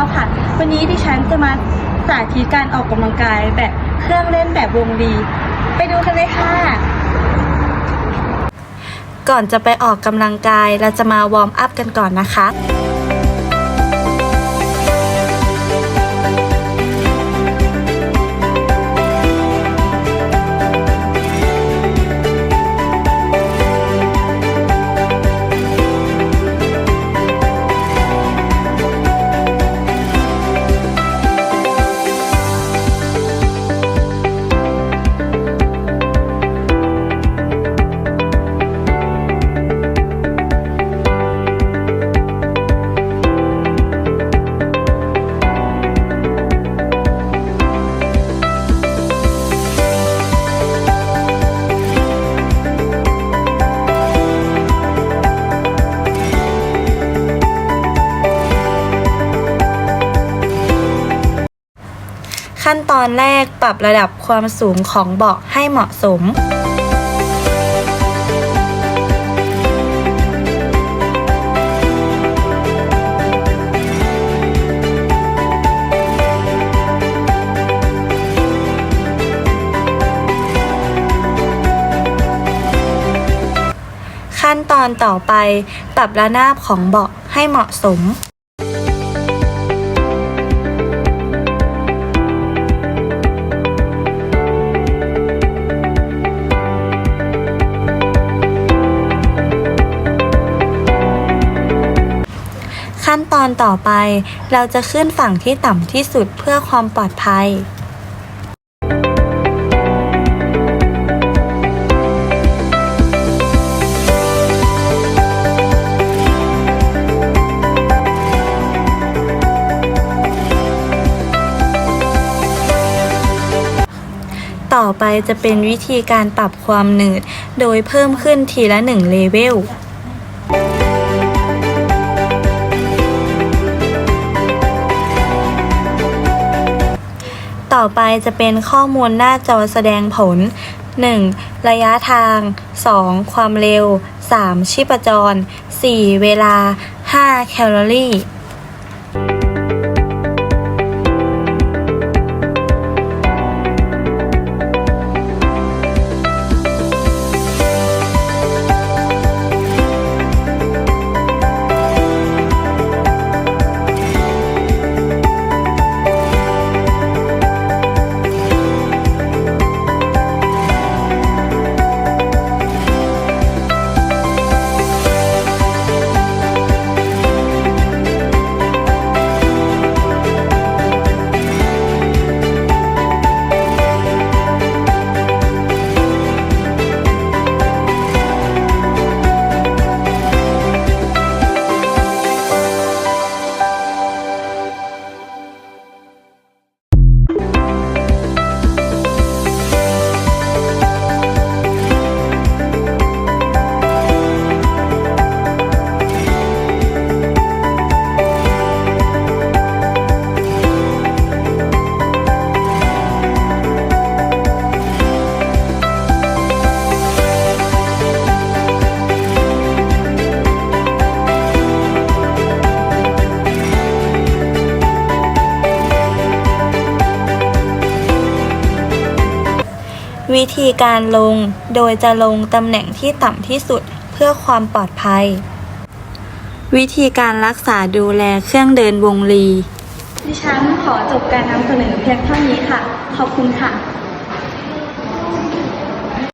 แล้วค่ะ วันนี้ดิฉันจะมาสาธิตการออกกำลังกายแบบเครื่องเล่นแบบวงดี ไปดูกันเลยค่ะ ก่อนจะไปออกกำลังกายเราจะมาวอร์มอัพกันก่อนนะคะ ขั้นตอนแรกปรับระดับความสูงของเบาะให้เหมาะสม ขั้นตอนต่อไปปรับระนาบของเบาะให้เหมาะสม อนต่อไป เราจะขึ้นฝั่งที่ต่ำที่สุดเพื่อความปลอดภัยต่อไปจะเป็นวิธีการปรับความหนืด โดยเพิ่มขึ้นทีละหนึ่งเลเวล ต่อไปจะเป็นข้อมูลหน้าจอแสดงผล 1. ระยะทาง 2. ความเร็ว 3. ชีพจร 4. เวลา 5. แคลอรี่ วิธีการลง โดยจะลงตำแหน่งที่ต่ำที่สุดเพื่อความปลอดภัย วิธีการรักษาดูแลเครื่องเดินวงลี ดิฉันขอจบการนำเสนอเพียงเท่านี้ค่ะ ขอบคุณค่ะ